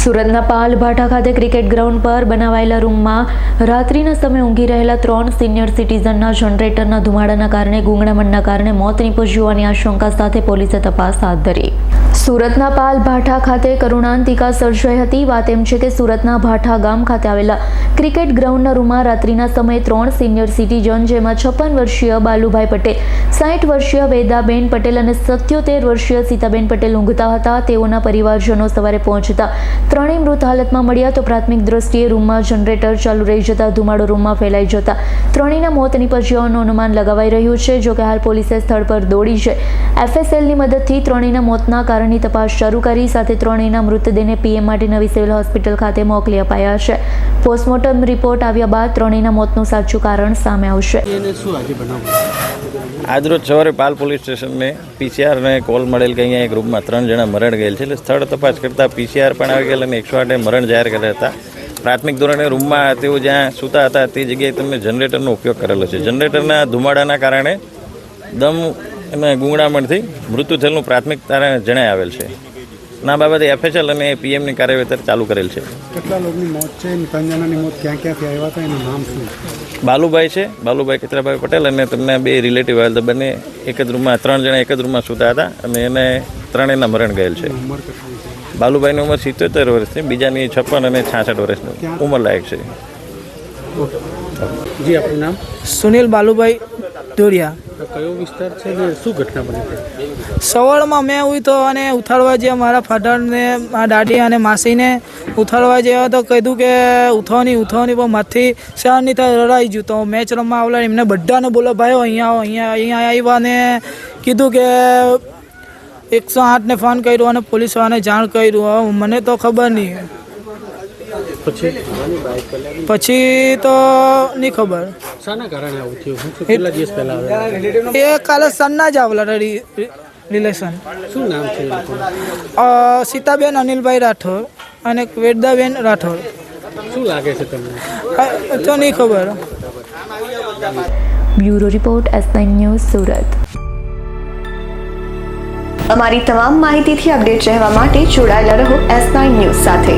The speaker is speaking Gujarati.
સુરતના પાલભાઠા ખાતે ક્રિકેટ ગ્રાઉન્ડ પર બનાવાયેલા રૂમમાં રાત્રિના સમયે ઊંઘી રહેલા ત્રણ સિનિયર સિટીઝનના જનરેટરના ધુમાડાના કારણે ગુંગળામણના કારણે મોત નીપજ્યું હોવાની આશંકા સાથે પોલીસે તપાસ હાથ ધરી. સુરતના પાલ ભાઠા ખાતે કરુણાંતિકા સર્જાઈ હતી. વાત એમ છે કે સુરતના ભાઠા ગામ ખાતે આવેલા ક્રિકેટ ગ્રાઉન્ડના રૂમમાં રાત્રિના સમયે ત્રણ સિનિયર સિટીઝન, જેમાં છપ્પન વર્ષીય બાલુભાઈ પટેલ, સાઠ વર્ષીય વેદાબેન પટેલ અને સત્યોતેર વર્ષીય સીતાબેન પટેલ ઊંઘતા હતા. તેઓના પરિવારજનો સવારે પહોંચતા ત્રણેય મૃત હાલતમાં મળ્યા તો પ્રાથમિક દ્રષ્ટિએ રૂમમાં જનરેટર ચાલુ રહી જતા ધુમાડો રૂમમાં ફેલાઈ જતા ત્રણેયના મોત નિપજ્યાનું અનુમાન લગાવાઈ રહ્યું છે. જોકે હાલ પોલીસે સ્થળ પર દોડી છે. એફએસએલની મદદથી ત્રણેયના મોતના કારણની તપાસ શરૂ કરી સાથે ત્રણેયના મૃતદેહને પીએમ માટે નવી સિવિલ હોસ્પિટલ ખાતે મોકલી અપાયા છે. પોસ્ટમોર્ટમ રિપોર્ટ આવ્યા બાદ ત્રણેયના મોતનું સાચું કારણ સામે આવશે. આજરોજ સવારે પાલ પોલીસ સ્ટેશનને પીસીઆરને કોલ મળેલ કે અહીંયા એક રૂમમાં ત્રણ જણા મરણ ગયેલ છે. એટલે સ્થળ તપાસ કરતાં પીસીઆર પણ આવી ગયેલ અને એકસો આઠે મરણ જાહેર કર્યા હતા. પ્રાથમિક ધોરણે રૂમમાં તેઓ જ્યાં સૂતા હતા તે જગ્યાએ તમને જનરેટરનો ઉપયોગ કરેલો છે. જનરેટરના ધુમાડાના કારણે દમ અને ગુંગળામણથી મૃત્યુ થયેલનું પ્રાથમિક તારણ જણાય આવેલ છે. ના બાબતે એફએસએલ અને પીએમની કાર્યવાહી ચાલુ કરેલ છે. કેટલા લોકોની મોત છે? અને ત્રણ મોત ક્યાં ક્યાંથી આવ્યા હતા? એનું નામ શું? બાલુભાઈ છે. બાલુભાઈ કેતરાભાઈ પટેલ અને તેમના બે રિલેટિવ આવેલ હતા બંને એક જ રૂમમાં ત્રણ જણા એક જ રૂમમાં સૂતા હતા અને એને ત્રણેયના મરણ ગયેલ છે. બાલુભાઈની ઉંમર સિત્તોતેર વર્ષની બીજાની છપ્પન અને છાસઠ વર્ષની. ઉંમર લાયક છે. જી આપનું નામ? સુનિલ બાલુભાઈ દોરિયા તો કયો વિસ્તાર છે ને શું ઘટના બની સવારમાં મેં ઉઠ્યો અને ઉથાળવા જે મારા ફાધરને, મારા દાદી અને માસીને ઉથાળવા જેવા તો કીધું કે ઉઠવાની ઉઠવાની પણ માથી સહન નહીં રડાઈ ગયું. તો મેચ રમવા આવેલા એમને બધાને બોલો ભાઈઓ અહીંયા અહીંયા અહીંયા આવ્યા ને કીધું કે એકસો આઠને ફોન કર્યો અને પોલીસવાળાને જાણ કર્યું. મને તો ખબર નહીં. પછી? પછી તો નહીં ખબર. શાના કારણે આવું થયું? કેટલા દિવસ પહેલા એ કાલે સન્ના જ આવેલા રિલેશન. શું નામ છે સીતાબેન અનિલભાઈ રાઠોડ અને વેદાબેન રાઠોડ. શું લાગે છે તમને? તો નહીં ખબર. Bureau report S news Surat. અમારી તમામ માહિતીથી અપડેટ રહેવા માટે જોડાયેલા રહો એસ નાઇન ન્યૂઝ સાથે.